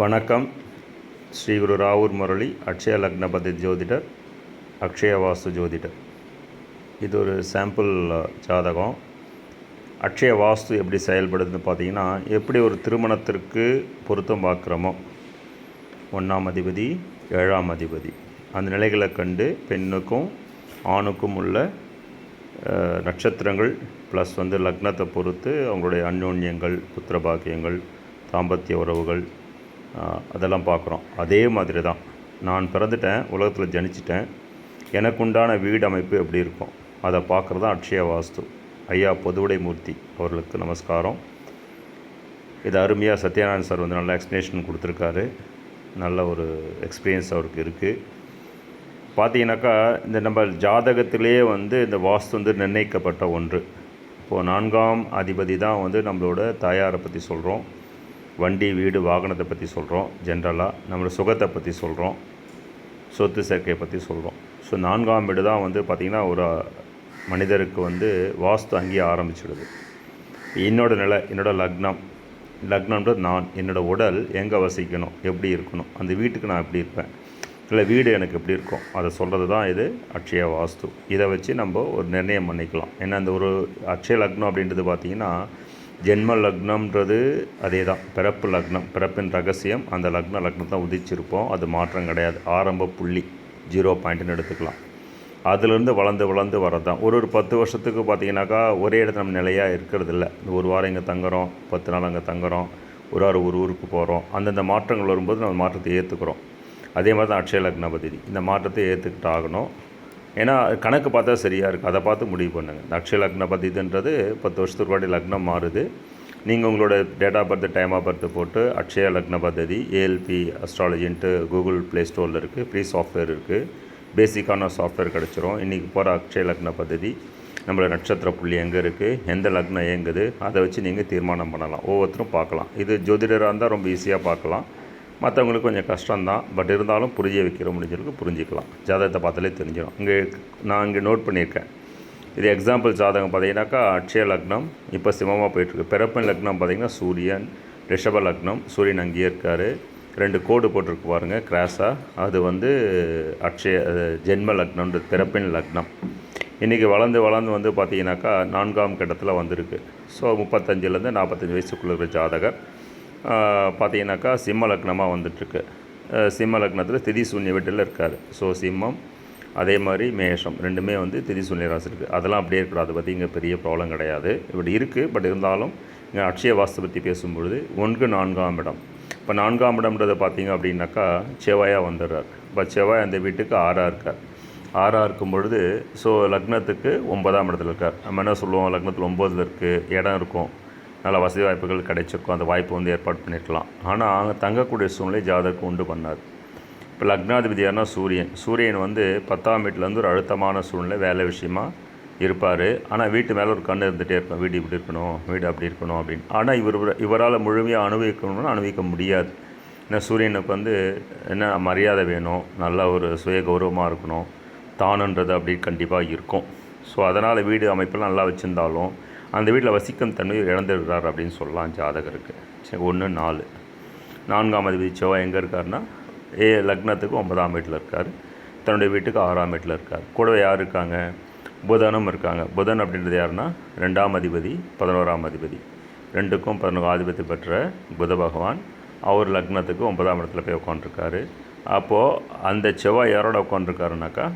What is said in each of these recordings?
வணக்கம். ஸ்ரீ குரு ராவூர் முரளி அக்ஷய லக்னபதி ஜோதிடர் அக்ஷய வாஸ்து ஜோதிடர். இது ஒரு சாம்பிள் ஜாதகம். அக்ஷய வாஸ்து எப்படி செயல்படுதுன்னு பார்த்தீங்கன்னா எப்படி ஒரு திருமணத்திற்கு பொருத்தம் பார்க்குறோமோ ஒன்றாம் அதிபதி ஏழாம் அதிபதி அந்த நிலைகளை கண்டு பெண்ணுக்கும் ஆணுக்கும் உள்ள நட்சத்திரங்கள் ப்ளஸ் வந்து லக்னத்தை பொறுத்து அவங்களுடைய அந்யோன்யங்கள் புத்திரபாக்கியங்கள் தாம்பத்திய உறவுகள் அதெல்லாம் பார்க்குறோம். அதே மாதிரி தான். நான் பிறந்துட்டேன் உலகத்தில் ஜனிச்சிட்டேன். எனக்குண்டான வீடு அமைப்பு எப்படி இருக்கும்? அதை பார்க்குறது தான் அக்ஷய வாஸ்து. ஐயா பொதுவுடை மூர்த்தி அவர்களுக்கு நமஸ்காரம். இது அருமையாக சத்யநாராயண் சார் வந்து நல்ல எக்ஸ்ப்ளனேஷன் கொடுத்துருக்காரு. நல்ல ஒரு எக்ஸ்பீரியன்ஸ் அவருக்கு இருக்குது பார்த்தீங்கன்னாக்கா இந்த நம்ம ஜாதகத்திலேயே வந்து இந்த வாஸ்து வந்து நிர்ணயிக்கப்பட்ட ஒன்று. இப்போது நான்காம் அதிபதி தான் வந்து நம்மளோட தாயாரை பற்றி சொல்கிறோம் வண்டி வீடு வாகனத்தை பற்றி சொல்கிறோம் ஜென்ரலாக நம்மளோட சுகத்தை பற்றி சொல்கிறோம் சொத்து சேர்க்கையை பற்றி சொல்கிறோம் ஸோ நான்காம் வீடு தான் வந்து பார்த்திங்கன்னா ஒரு மனிதருக்கு வந்து வாஸ்து அங்கேயே ஆரம்பிச்சிடுது. என்னோட நிலை என்னோடய லக்னம். லக்னம்ன்றது நான் என்னோடய உடல் எங்கே வசிக்கணும் எப்படி இருக்கணும் அந்த வீட்டுக்கு நான் எப்படி இருப்பேன் இல்லை வீடு எனக்கு எப்படி இருக்கும் அதை சொல்கிறது தான் இது அட்சய வாஸ்து. இதை வச்சு நம்ம ஒரு நிர்ணயம் பண்ணிக்கலாம். ஏன்னா அந்த ஒரு அட்சய லக்னம் அப்படின்றது பார்த்திங்கன்னா ஜென்ம லக்னம்ன்றது அதே தான் பிறப்பு லக்னம் பிறப்பின் ரகசியம் அந்த லக்ன லக்னம் தான் உதிச்சிருப்போம். அது மாற்றம் கிடையாது. ஆரம்ப புள்ளி ஜீரோ பாயிண்ட்டுன்னு எடுத்துக்கலாம். அதுலேருந்து வளர்ந்து வளர்ந்து வரதான் தான் ஒரு ஒரு பத்து வருஷத்துக்கு பார்த்தீங்கன்னாக்கா ஒரே இடத்துல நம்ம நிலையாக இருக்கிறது இல்லை இந்த ஒரு வாரம் இங்கே தங்குறோம் பத்து நாள் அங்கே தங்குறோம் ஒரு வாரம் ஒரு ஊருக்கு போகிறோம் அந்தந்த மாற்றங்கள் வரும்போது நம்ம மாற்றத்தை ஏற்றுக்கிறோம் அதே மாதிரி தான் அக்ஷய லக்ன பദ്ധதி இந்த மாற்றத்தை ஏற்றுக்கிட்டு ஆகணும். ஏன்னா கணக்கு பார்த்தா சரியாக இருக்குது அதை பார்த்து முடிவு பண்ணுங்கள் அக்ஷய லக்ன பதிதுன்றது பத்து வருஷத்துக்கு வாட்டி லக்னம் மாறுது. நீங்கள் உங்களோட date of birth time of birth போட்டு அக்ஷய லக்ன பத்ததி ஏஎல்பி அஸ்ட்ராலஜின்ட்டு கூகுள் ப்ளே ஸ்டோரில் இருக்குது ஃப்ரீ சாஃப்ட்வேர் இருக்குது பேசிக்கான சாஃப்ட்வேர் கிடச்சிரும். இன்றைக்கி போகிற அக்ஷய லக்ன பத்ததி நம்மளோட நட்சத்திர புள்ளி எங்கே இருக்குது எந்த லக்னம் இயங்குது? அதை வச்சு நீங்கள் தீர்மானம் பண்ணலாம். ஒவ்வொருத்தரும் பார்க்கலாம். இது ஜோதிடராக இருந்தால் ரொம்ப ஈஸியாக பார்க்கலாம். மற்றவங்களுக்கு கொஞ்சம் கஷ்டம்தான். பட் இருந்தாலும் புரிய வைக்கிற முடிஞ்சவங்களுக்கு புரிஞ்சிக்கலாம். ஜாதகத்தை பார்த்தாலே தெரிஞ்சிடும். இங்கே நான் இங்கே நோட் பண்ணியிருக்கேன். இது எக்ஸாம்பிள் ஜாதகம் பார்த்தீங்கன்னாக்கா அட்சய லக்னம் இப்போ சிமமாக போயிட்டுருக்கு. பிறப்பின் லக்னம் பார்த்திங்கன்னா சூரியன் ரிஷப லக்னம் சூரியன் அங்கேயே இருக்கார். ரெண்டு கோடு போட்டிருக்கு பாருங்கள் கிராஸாக அது வந்து அட்சய ஜென்ம லக்னம்ன்ற பிறப்பின் லக்னம். இன்றைக்கி வளர்ந்து வளர்ந்து வந்து பார்த்தீங்கன்னாக்கா நான்காம் கட்டத்தில் வந்திருக்கு. ஸோ முப்பத்தஞ்சிலேருந்து நாற்பத்தஞ்சு வயசுக்குள்ள இருக்கிற ஜாதகர். பார்த்தீங்கன்னாக்கா சிம்ம லக்னமாக வந்துட்டுருக்கு. சிம்ம லக்னத்தில் திதி சூன்ய வீட்டில் இருக்கார். ஸோ சிம்மம் அதே மாதிரி மேஷம் ரெண்டுமே வந்து திதி சூன்ய ராசி இருக்குது அதெல்லாம் அப்படியே இருக்கணும் அதை பற்றி இங்கே பெரிய ப்ராப்ளம் கிடையாது. இப்படி இருக்குது பட் இருந்தாலும் இங்கே அக்ஷய வாஸ்து பற்றி பேசும்பொழுது ஒன்று நான்காம் இடம். இப்போ நான்காம் இடம்ன்றதை பார்த்தீங்க அப்படின்னாக்கா செவ்வாயாக வந்துடுறார். இப்போ செவ்வாய் அந்த வீட்டுக்கு ஆறாக இருக்கார். ஆறாக இருக்கும் பொழுது ஸோ லக்னத்துக்கு ஒன்பதாம் இடத்துல இருக்கார். நம்ம என்ன சொல்லுவோம்? லக்னத்தில் ஒம்போதில் இருக்குது இடம் இருக்கும். நல்ல வசதி வாய்ப்புகள் கிடைச்சிருக்கும். அந்த வாய்ப்பு வந்து ஏற்பாடு பண்ணியிருக்கலாம் ஆனால் அங்கே தங்கக்கூடிய சூழ்நிலை ஜாதகம் உண்டு பண்ணாது. இப்போ லக்னாதிபதி யாருன்னா சூரியன். சூரியன் வந்து பத்தாம் வீட்டிலேருந்து ஒரு அழுத்தமான சூழ்நிலை வேலை விஷயமா இருப்பார். ஆனால் வீட்டு மேலே ஒரு கண் இருந்துகிட்டே இருக்கும் வீடு இப்படி இருக்கணும் வீடு அப்படி இருக்கணும் அப்படின்னு. ஆனால் இவர் இவரால் முழுமையாக அனுபவிக்கணும்னா அனுபவிக்க முடியாது. ஏன்னா சூரியனுக்கு வந்து என்ன மரியாதை வேணும் நல்ல ஒரு சுய கௌரவமாக இருக்கணும். தானுன்றது அப்படி கண்டிப்பாக இருக்கும். ஸோ அதனால் வீடு அமைப்பெல்லாம் நல்லா வச்சுருந்தாலும் அந்த வீட்டில் வசிக்கும் தன்மை இழந்துடுறார் அப்படின்னு சொல்லலாம் ஜாதகருக்கு. சரி ஒன்று நாலு. நான்காம் அதிபதி செவ்வாய் எங்கே இருக்காருன்னா ஏ லக்னத்துக்கு ஒன்பதாம் வீட்டில் இருக்கார். தன்னுடைய வீட்டுக்கு ஆறாம் வீட்டில் இருக்கார். கூடவே யார் இருக்காங்க? புதனும் இருக்காங்க. புதன் அப்படின்றது யாருன்னா ரெண்டாம் அதிபதி பதினோராம் அதிபதி. ரெண்டுக்கும் பதினோரு ஆதிபத்தி பெற்ற புத பகவான் அவர் லக்னத்துக்கு ஒன்பதாம் இடத்துல போய் உட்காந்துருக்காரு அப்போது அந்த செவ்வாய் யாரோட உட்காந்துருக்காருனாக்கா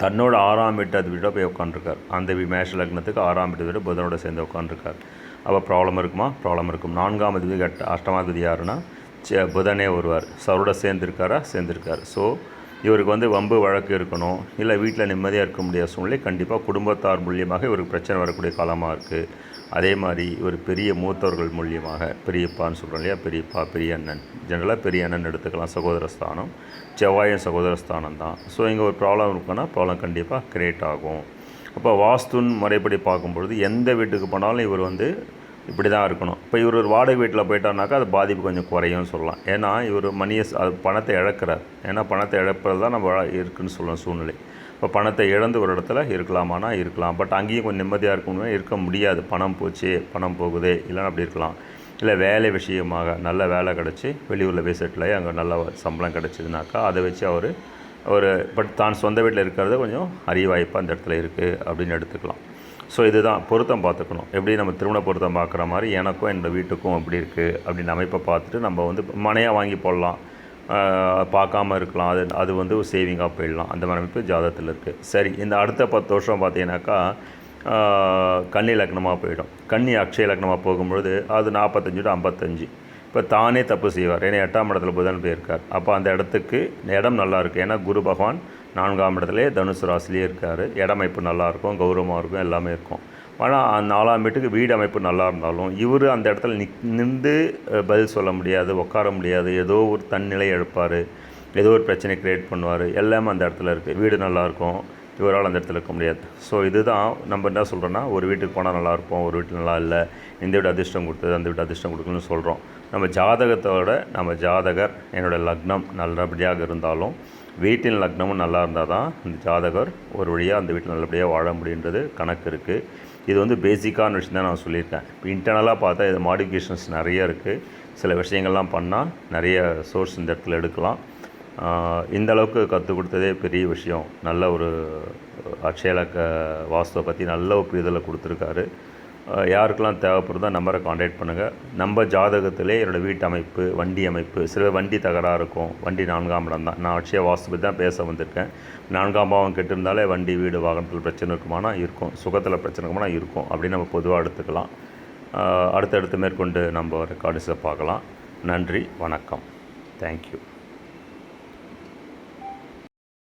தன்னோட ஆறாம் வீட்டு அது வீட்டை போய் உட்காந்துருக்கார் அந்த வி- மேஷ லக்னத்துக்கு ஆறாம் வீட்டு வீடு புதனோட சேர்ந்து உட்காந்துருக்கார் அப்போ ப்ராப்ளம் இருக்குமா? ப்ராப்ளம் இருக்கும். நான்காம் அதிபதி அட்ட அஷ்டமாதிபதி யாருன்னா? சே- புதனே வருவார் சரோட சேர்ந்துருக்காரா? சேர்ந்துருக்கார். ஸோ இவருக்கு வந்து வம்பு வழக்கு இருக்கணும். இல்லை வீட்டில் நிம்மதியாக இருக்க முடியாத சூழ்நிலை. கண்டிப்பாக குடும்பத்தார் மூலியமாக இவருக்கு பிரச்சனை வரக்கூடிய காலமாக இருக்குது அதே மாதிரி ஒரு பெரிய மூத்தவர்கள் மூலியமாக பெரியப்பான்னு சொல்கிறோம் இல்லையா? பெரியப்பா பெரிய அண்ணன். ஜென்ரலாக பெரிய அண்ணன் எடுத்துக்கலாம். சகோதரஸ்தானம் செவ்வாயும் சகோதரஸ்தானம் சகோதர ஸ்தானம் தான். ஸோ இங்கே ஒரு ப்ராப்ளம் இருக்குன்னா ப்ராப்ளம் கண்டிப்பாக கிரியேட் ஆகும். அப்போ வாஸ்துன்னு முறைப்படி பார்க்கும்பொழுது எந்த வீட்டுக்கு போனாலும் இவர் வந்து இப்படி தான் இருக்கணும். இப்போ இவர் ஒரு வாடகை வீட்டில் போயிட்டார்னாக்கா அது பாதிப்பு கொஞ்சம் குறையும்னு சொல்லலாம். ஏன்னா இவர் மணியை அது பணத்தை இழக்கிறார். ஏன்னா பணத்தை இழப்பது தான் நம்ம இருக்குன்னு சொல்லலாம் சூழ்நிலை. இப்போ பணத்தை இழந்து ஒரு இடத்துல இருக்கலாமானா இருக்கலாம். பட் அங்கேயும் கொஞ்சம் நிம்மதியாக இருக்கணும்னா இருக்க முடியாது. பணம் போச்சு பணம் போகுதே இல்லைன்னா அப்படி இருக்கலாம். இல்லை வேலை விஷயமாக நல்ல வேலை கிடச்சி வெளியூரில் போய் செட்டில் ஆகி அங்கே நல்ல சம்பளம் கிடச்சிதுனாக்கா அதை வச்சு அவர் ஒரு பட் தான் சொந்த வீட்டில் இருக்கிறது கொஞ்சம் அறிவாய்ப்பாக அந்த இடத்துல இருக்குது அப்படின்னு எடுத்துக்கலாம். ஸோ இதுதான் பொருத்தம் பார்த்துக்கணும். எப்படி நம்ம திருமண பொருத்தம் பார்க்குற மாதிரி எனக்கும் என்னோடய வீட்டுக்கும் எப்படி இருக்குது அப்படின்னு அமைப்பை பார்த்துட்டு நம்ம வந்து மனையாக வாங்கி போடலாம். பார்க்காம இருக்கலாம். அது அது வந்து ஒரு சேவிங்காக போயிடலாம். அந்த மாதிரி அமைப்பு ஜாதகத்தில் இருக்குது சரி இந்த அடுத்த பத்து வருஷம் பார்த்தீங்கன்னாக்கா கன்னி லக்னமாக போயிடும். கன்னி அக்ஷய லக்னமாக போகும்பொழுது அது நாற்பத்தஞ்சு டு ஐம்பத்தஞ்சு. இப்போ தானே தப்பு செய்வார். ஏன்னா எட்டாம் இடத்துல புதன் போயிருக்கார். அப்போ அந்த இடத்துக்கு இடம் நல்லா இருக்குது ஏன்னா குரு பகவான் நான்காம் இடத்துலேயே தனுசு ராசிலேயே இருக்கார். இடமைப்பு நல்லாயிருக்கும் கௌரவமாக இருக்கும் எல்லாமே இருக்கும். ஆனால் நாலாம் வீட்டுக்கு வீடு அமைப்பு நல்லா இருந்தாலும் இவர் அந்த இடத்துல நிக் நின்று பதில் சொல்ல முடியாது உட்கார முடியாது ஏதோ ஒரு தன்னிலை எழுப்பார் ஏதோ ஒரு பிரச்சனை க்ரியேட் பண்ணுவார் எல்லாமே அந்த இடத்துல இருக்குது வீடு நல்லாயிருக்கும் இவரால் அந்த இடத்துல இருக்க முடியாது. ஸோ இதுதான் நம்ம என்ன சொல்கிறோன்னா ஒரு வீட்டுக்கு போனால் நல்லாயிருப்போம் ஒரு வீட்டு நல்லா இல்லை இந்த வீடு அதிர்ஷ்டம் கொடுத்தது அந்த வீட்டு அதிர்ஷ்டம் கொடுக்கணும்னு சொல்கிறோம் நம்ம ஜாதகத்தோட நம்ம ஜாதகர் என்னோடய லக்னம் நல்லபடியாக இருந்தாலும் வீட்டின் லக்னமும் நல்லா இருந்தால் தான் அந்த ஜாதகர் ஒரு வழியாக அந்த வீட்டில் நல்லபடியாக வாழ முடியுன்றது கணக்கு இருக்குது இது வந்து பேசிக்கான விஷயம் தான் நான் சொல்லியிருக்கேன். இப்போ இன்டர்னலாக பார்த்தா இது மாடிஃபிகேஷன்ஸ் நிறைய இருக்குது சில விஷயங்கள்லாம் பண்ணால் நிறைய சோர்ஸ் இந்த இடத்துல எடுக்கலாம். இந்த அளவுக்கு கற்றுக் கொடுத்ததே பெரிய விஷயம். நல்ல ஒரு அக்ஷயலக்க வாஸ்துவை பற்றி நல்ல ஒரு புரிதலை கொடுத்துருக்காரு. யாருக்கெல்லாம் தேவைப்படுதோ நம்பரை காண்டாக்ட் பண்ணுங்கள் நம்ம ஜாதகத்திலே என்னோடய வீட்டு அமைப்பு வண்டி அமைப்பு சில வண்டி தகராறு இருக்கும். வண்டி நான்காம் இடம் தான். நான் அட்சய வாஸ்து தான் பேச வந்திருக்கேன். நான்காம் பாவம் கெட்டிருந்தாலே வண்டி வீடு வாகனத்தில் பிரச்சனை இருக்குமானா இருக்கும். சுகத்தில் பிரச்சனை இருக்குமானா இருக்கும். அப்படின்னு நம்ம பொதுவாக எடுத்துக்கலாம். அடுத்தடுத்து மேற்கொண்டு நம்ம ரெக்கார்டிஸை பார்க்கலாம். நன்றி வணக்கம். தேங்க்யூ